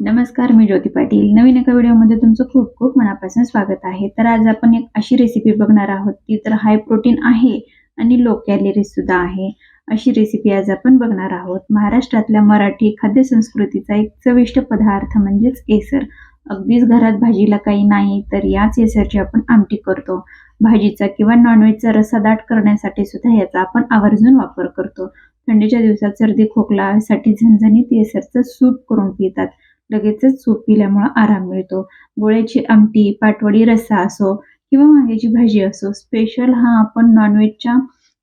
नमस्कार मी ज्योती पाटील. नवीन एका व्हिडिओमध्ये तुमचं खूप खूप मनापासून स्वागत आहे. तर आज आपण एक अशी रेसिपी बघणार आहोत. ती तर हाय प्रोटीन आहे आणि लो कॅलरीज सुद्धा आहे. अशी रेसिपी आज आपण बघणार आहोत. महाराष्ट्रातल्या मराठी खाद्य संस्कृतीचा एक चविष्ट पदार्थ म्हणजेच केसर. अगदीच घरात भाजीला काही नाही तर याच केसरची आपण आमटी करतो. भाजीचा किंवा नॉनव्हेजचा रस्सा दाट करण्यासाठी सुद्धा याचा आपण आवर्जून वापर करतो. थंडीच्या दिवसात सर्दी खोकलासाठी झणझणीत केसरचं सूप करून पितात. लगेचच सूप पिल्यामुळं आराम मिळतो. गोळ्याची आमटी पाटवडी रस्सा असो किंवा वांग्याची भाजी असो स्पेशल हा आपण नॉनव्हेजच्या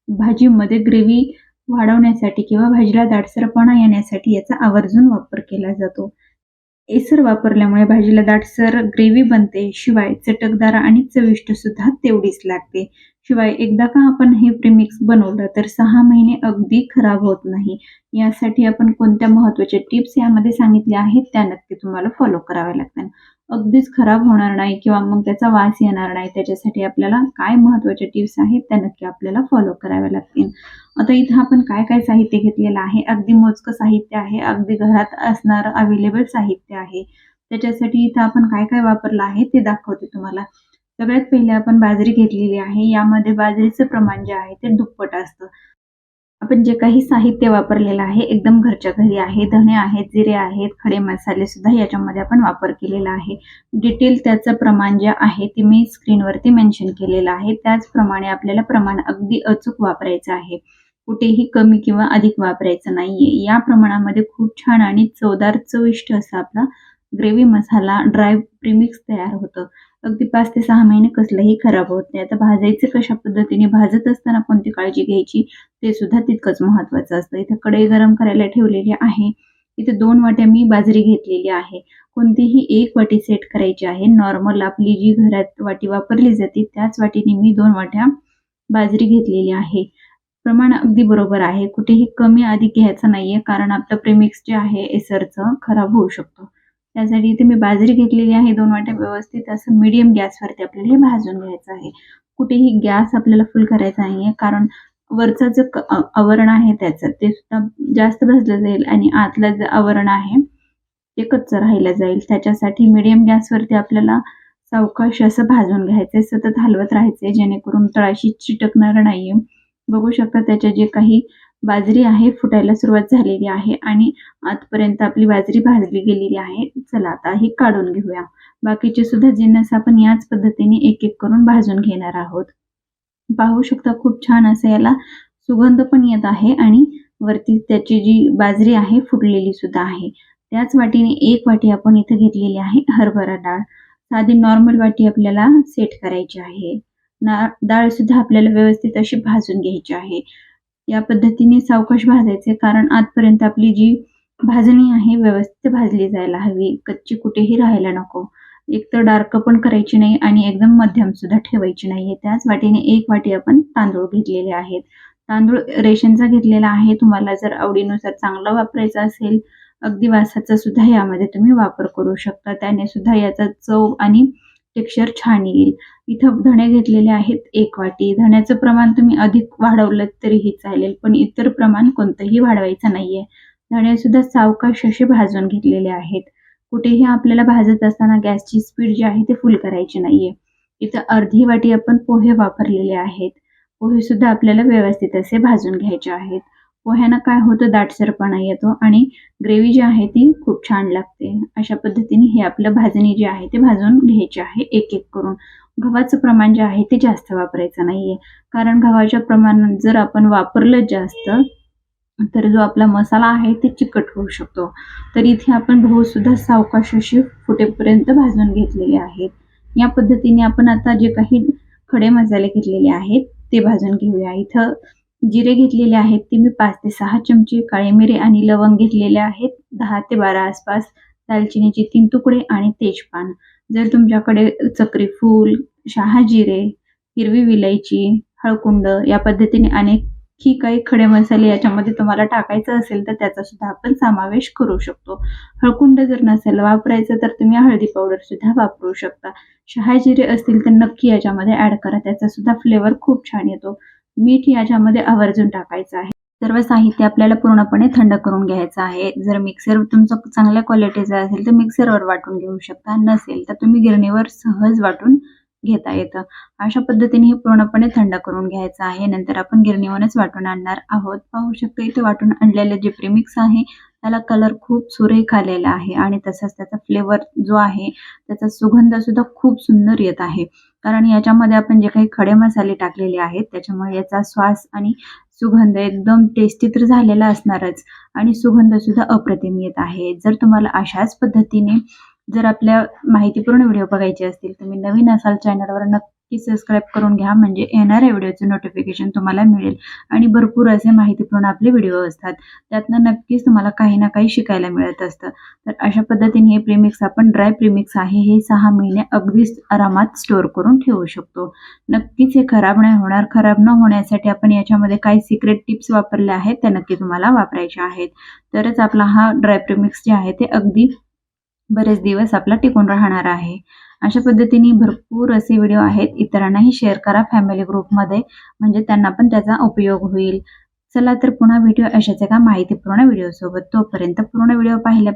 भाजीमध्ये ग्रेव्ही वाढवण्यासाठी किंवा भाजीला दाटसरपणा येण्यासाठी याचा आवर्जून वापर केला जातो. एसर वापरल्यामुळे भाजीला दाटसर ग्रेव्ही बनते शिवाय चटकदार आणि चविष्ट सुद्धा तेवढीच लागते. शिवाय एकदा का आपण हे प्रीमिक्स बनवलं तर सहा महिने अगदी खराब होत नाही. यासाठी आपण कोणत्या महत्त्वाच्या टिप्स यामध्ये सांगितल्या आहेत त्या नक्की तुम्हाला फॉलो कराव्या लागतात अगदीच खराब होणार नाही किंवा मग त्याचा वास येणार नाही. त्याच्यासाठी आपल्याला काय महत्त्वाच्या टिप्स आहेत त्या नक्की आपल्याला फॉलो कराव्या लागतील. आता इथं आपण काय काय साहित्य घेतलेलं आहे? अगदी मोजकं साहित्य आहे. अगदी घरात असणारं अवेलेबल साहित्य आहे. त्याच्यासाठी इथं आपण काय काय वापरलं आहे ते दाखवते तुम्हाला. सगळ्यात पहिले आपण बाजरी घेतलेली आहे. यामध्ये बाजरीचं प्रमाण जे आहे ते दुप्पट असतं. आपण जे काही साहित्य वापरलेलं आहे एकदम घरच्या घरी आहे धणे आहेत जिरे आहेत खडे मसाले सुद्धा याच्यामध्ये आपण वापर केलेला आहे. डिटेल त्याचं प्रमाण जे आहे ते मी स्क्रीनवरती मेन्शन केलेलं आहे. त्याचप्रमाणे आपल्याला प्रमाण अगदी अचूक वापरायचं आहे. कुठेही कमी किंवा अधिक वापरायचं नाहीये. या प्रमाणामध्ये खूप छान आणि चवदार चविष्ट असा आपला ग्रेव्ही मसाला ड्राय प्रिमिक्स तयार होतं. अगदी पाच ते सहा महिने कसलंही खराब होत नाही. आता भाजायचे कशा पद्धतीने? भाजत असताना कोणती काळजी घ्यायची? ते सुद्धा तितकंच महत्त्वाचं असतं. इथं कढई गरम करायला ठेवलेली आहे. इथे दोन वाट्या मी बाजरी घेतलेली आहे. कोणतीही एक वाटी सेट करायची आहे. नॉर्मल आपली जी घरात वाटी वापरली जाते त्याच वाटीने मी दोन वाट्या बाजरी घेतलेली आहे. प्रमाण अगदी बरोबर आहे. कुठेही कमी अधिक घ्यायचं नाहीये कारण आपलं प्रेमिक्स जे आहे एसरचं खराब होऊ शकतो. त्यासाठी इथे मी बाजरी घेतलेली आहे दोन वाट्या व्यवस्थित असं मीडियम गॅसवरती आपल्याला हे भाजून घ्यायचं आहे. कुठेही गॅस आपल्याला फुल करायचा नाहीये कारण वरचं जे आवरण आहे त्याचं ते सुद्धा जास्त भाजलं जाईल आणि आतलं जे आवरण आहे ते कच्चं राहिलं जाईल. त्याच्यासाठी मिडियम गॅसवरती आपल्याला सावकाश असं भाजून घ्यायचंय सतत हलवत राहायचंय जेणेकरून तळाशी चिटकणार नाहीये. बघू शकता त्याच्या जे काही बाजरी आहे फुटायला सुरुवात झालेली आहे आणि आतपर्यंत आपली बाजरी भाजली गेलेली आहे. चला आता हे काढून घेऊया. बाकीचे सुद्धा जिन्नस आपण याच पद्धतीने एक एक करून भाजून घेणार आहोत. पाहू शकता खूप छान असं याला सुगंध पण येत आहे आणि वरती त्याची जी बाजरी आहे फुटलेली सुद्धा आहे. त्याच वाटीने एक वाटी आपण इथं घेतलेली आहे हरभरा डाळ. साधी नॉर्मल वाटी आपल्याला सेट करायची आहे. ना डाळ सुद्धा आपल्याला व्यवस्थित अशी भाजून घ्यायची आहे. या पद्धतीने सावकाश भाजायचे कारण आतपर्यंत आपली जी भाजणी आहे व्यवस्थित भाजली जायला हवी. कच्ची कुठेही राहायला नको. एक तर डार्क पण करायची नाही आणि एकदम मध्यम सुद्धा ठेवायची नाहीये त्याच वाटीने एक वाटी आपण तांदूळ घेतलेले आहेत. तांदूळ रेशनचा घेतलेला आहे. तुम्हाला जर आवडीनुसार चांगला वापरायचा असेल अगदी वासाचा सुद्धा यामध्ये तुम्ही वापर करू शकता. त्याने सुद्धा याचा चव आणि टेक्स्चर छान येईल. इथं धणे घेतलेले आहेत एक वाटी. धण्याचं प्रमाण तुम्ही अधिक वाढवलं तरीही चालेल पण इतर प्रमाण कोणतंही वाढवायचं नाहीये. धणे सुद्धा सावकाश असे भाजून घेतलेले आहेत. कुठेही आपल्याला भाजत असताना गॅसची स्पीड जी आहे ते फुल करायची नाहीये. इथं अर्धी वाटी आपण पोहे वापरलेले आहेत. पोहे सुद्धा आपल्याला व्यवस्थित असे भाजून घ्यायचे आहेत. पोह्यानं काय होतं दाटसरपणा येतो आणि ग्रेव्ही जी आहे ती खूप छान लागते. अशा पद्धतीने हे आपलं भाजणी जे आहे ते भाजून घ्यायची आहे एक एक करून. गव्हाचं प्रमाण जे आहे ते जास्त वापरायचं नाहीये. कारण गव्हाच्या प्रमाणात जर आपण वापरलं जास्त तर जो आपला मसाला आहे ते चिकट होऊ शकतो. तर इथे आपण गहू सुद्धा सावकाश अशी फुटेपर्यंत भाजून घेतलेले आहेत. या पद्धतीने आपण आता जे काही खडे मसाले घेतलेले आहेत ते भाजून घेऊया. इथं जिरे घेतलेले आहेत ते मी पाच ते सहा चमचे काळे मिरे आणि लवंग घेतलेले आहेत दहा ते बारा आसपास दालचिनीचे तीन तुकडे आणि तेजपान. जर तुमच्याकडे चक्री फूल शहाजिरे हिरवी विलायची हळकुंड या पद्धतीने अनेकही काही खडे मसाले याच्यामध्ये तुम्हाला टाकायचं असेल तर त्याचा सुद्धा आपण समावेश करू शकतो. हळकुंड जर नसेल वापरायचं तर तुम्ही हळदी पावडर सुद्धा वापरू शकता. शहाजिरे असतील तर नक्की याच्यामध्ये ऍड करा त्याचा सुद्धा फ्लेवर खूप छान येतो. मीठ याच्यामध्ये आवर्जून टाकायचं आहे. सर्व साहित्य आपल्याला पूर्णपणे थंड करून घ्यायचं आहे. जर मिक्सर तुमचं चांगल्या क्वालिटीचा असेल तर मिक्सरवर वाटून घेऊ शकता. नसेल तर तुम्ही गिरणीवर सहज वाटून घेता येतं. अशा पद्धतीने हे पूर्णपणे थंड करून घ्यायचं आहे. नंतर आपण गिरणीवरच वाटून आणणार आहोत. पाहू शकतो इथे वाटून आणलेलं जे प्रिमिक्स आहे. त्याला कलर खूप सुरेख आलेला आहे आणि तसाच त्याचा फ्लेवर जो आहे त्याचा सुगंध सुद्धा खूप सुंदर येत आहे. कारण याच्यामध्ये आपण जे काही खडे मसाले टाकलेले आहेत त्याच्यामुळे याचा श्वास आणि सुगंध एकदम टेस्टी तर झालेला असणारच आणि सुगंध सुद्धा अप्रतिम येत आहे. जर तुम्हाला अशाच पद्धतीने जर आपल्या माहितीपूर्ण व्हिडिओ बघायचे असतील तुम्ही नवीन असाल चॅनलवर नक्की की सबस्क्राईब करून घ्या म्हणजे येणाऱ्या व्हिडिओचं नोटिफिकेशन तुम्हाला मिळेल. आणि भरपूर असे माहितीपूर्ण आपले व्हिडिओ असतात. त्यातनं नक्कीच तुम्हाला काही ना काही शिकायला मिळत असतं. तर अशा पद्धतीने हे प्रीमिक्स आपण ड्राय प्रीमिक्स आहे हे सहा महिने अगदीच आरामात स्टोअर करून ठेवू शकतो. नक्कीच हे खराब नाही होणार. खराब न होण्यासाठी आपण याच्यामध्ये काही सिक्रेट टिप्स वापरल्या आहेत त्या नक्की तुम्हाला वापरायच्या आहेत. तरच आपला हा ड्राय प्रीमिक्स जे आहे ते अगदी बरेच दिवस आपला टिकून राहणार आहे. अशा पद्धतीने भरपूर असे व्हिडिओ आहेत. इतरांनाही शेअर करा फॅमिली ग्रुपमध्ये म्हणजे त्यांना पण त्याचा उपयोग होईल. चला तर पुन्हा व्हिडिओ अशाच एका माहितीपूर्ण व्हिडिओसोबत तोपर्यंत पूर्ण व्हिडिओ पाहिल्या